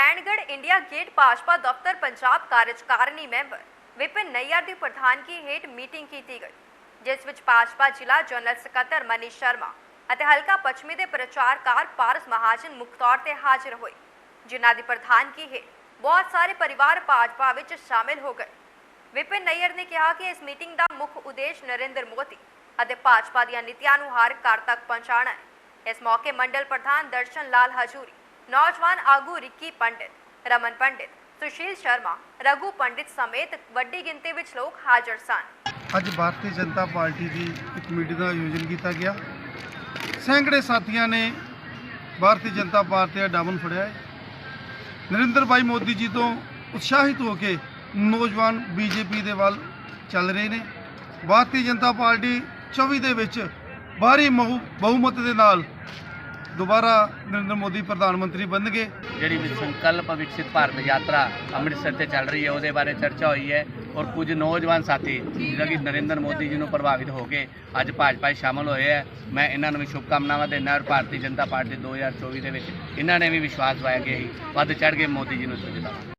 Naraingarh India gate Bhajpa ਦਫ਼ਤਰ ਪੰਜਾਬ ਕਾਰਜਕਾਰਨੀ member Vipin Nayyar ਦੀ ਪ੍ਰਧਾਨਗੀ ਹੇਠ ਮੀਟਿੰਗ ਕੀਤੀ ਗਈ ਜਿਸ ਵਿੱਚ ਭਾਜਪਾ ਜ਼ਿਲ੍ਹਾ ਜਨਰਲ ਸਕੱਤਰ ਮਨੀਸ਼ ਸ਼ਰਮਾ ਅਤੇ ਹਲਕਾ ਪੱਛਮੀ ਦੇ ਪ੍ਰਚਾਰਕਾਰ ਪਾਰਸ ਮਹਾਜਨ ਮੁੱਖ ਤੌਰ ਤੇ ਹਾਜ਼ਰ ਹੋਏ ਜਿਨ੍ਹਾਂ ਦੀ ਪ੍ਰਧਾਨਗੀ ਹੇਠ ਬਹੁਤ ਸਾਰੇ ਪਰਿਵਾਰ ਭਾਜਪਾ ਵਿੱਚ ਸ਼ਾਮਿਲ ਹੋ ਗਏ ਵਿਪਿਨ ਨਈਅਰ ਨੇ ਕਿਹਾ ਕਿ ਇਸ ਮੀਟਿੰਗ ਦਾ ਮੁੱਖ ਉਦੇਸ਼ ਨਰਿੰਦਰ ਮੋਦੀ ਅਤੇ ਭਾਜਪਾ ਦੀਆਂ ਨੀਤੀਆਂ ਨੂੰ ਹਰ ਘਰ ਤੱਕ ਪਹੁੰਚਾਉਣਾ ਹੈ ਇਸ ਮੌਕੇ ਮੰਡਲ ਪ੍ਰਧਾਨ ਦਰਸ਼ਨ ਲਾਲ ਹਜੂਰੀ ਨੌਜਵਾਨ ਆਗੂ ਰਿੱਕੀ ਪੰਡਿਤ, ਰਮਨ ਪੰਡਿਤ, ਸੁਸ਼ੀਲ ਸ਼ਰਮਾ, ਰਘੂ ਪੰਡਿਤ ਸਮੇਤ ਵੱਡੀ ਗਿਣਤੀ ਵਿੱਚ ਲੋਕ ਹਾਜ਼ਰ ਸਨ। ਅੱਜ ਭਾਰਤੀ ਜਨਤਾ ਪਾਰਟੀ ਦੀ ਇੱਕ ਮੀਟਿੰਗ ਦਾ ਆਯੋਜਨ ਕੀਤਾ ਗਿਆ। ਸੈਂਕੜੇ ਸਾਥੀਆਂ ਨੇ ਭਾਰਤੀ ਜਨਤਾ ਪਾਰਟੀ ਦਾ ਡਾਮਨ ਫੜਿਆ ਹੈ। ਨਰਿੰਦਰ ਭਾਈ ਮੋਦੀ ਜੀ ਤੋਂ ਉਤਸ਼ਾਹਿਤ ਹੋ ਕੇ ਨੌਜਵਾਨ ਬੀਜੇਪੀ ਦੇ ਵੱਲ ਚੱਲ ਰਹੇ ਨੇ। ਭਾਰਤੀ ਜਨਤਾ ਪਾਰਟੀ 24 ਦੇ ਵਿੱਚ ਬਾਹਰੀ ਬਹੁਮਤ ਦੇ ਨਾਲ ਦੁਬਾਰਾ ਨਰਿੰਦਰ ਮੋਦੀ ਪ੍ਰਧਾਨ ਮੰਤਰੀ ਬਣਨਗੇ। ਜਿਹੜੀ ਵੀ ਸੰਕਲਪ ਵਿਕਸਿਤ ਭਾਰਤ ਯਾਤਰਾ ਅੰਮ੍ਰਿਤਸਰ ਤੇ ਚੱਲ ਰਹੀ ਹੈ, ਉਹਦੇ ਬਾਰੇ ਚਰਚਾ ਹੋਈ ਹੈ ਔਰ ਕੁਝ ਨੌਜਵਾਨ ਸਾਥੀ ਜਿਹੜਾ ਕਿ ਨਰਿੰਦਰ ਮੋਦੀ ਜੀ ਨੂੰ ਪ੍ਰਭਾਵਿਤ ਹੋ ਕੇ ਅੱਜ ਭਾਜਪਾ 'ਚ ਸ਼ਾਮਲ ਹੋਏ ਹੈ। ਮੈਂ ਇਹਨਾਂ ਨੂੰ ਵੀ ਸ਼ੁਭਕਾਮਨਾਵਾਂ ਦਿੰਦਾ ਔਰ ਭਾਰਤੀ ਜਨਤਾ ਪਾਰਟੀ 2024 ਦੇ ਵਿੱਚ ਇਹਨਾਂ ਨੇ ਵੀ ਵਿਸ਼ਵਾਸ ਪਾਇਆ ਕਿ ਅਸੀਂ ਵੱਧ ਚੜ੍ਹ ਕੇ ਮੋਦੀ ਜੀ ਨੂੰ ਜਿਤਾਵਾਂਗੇ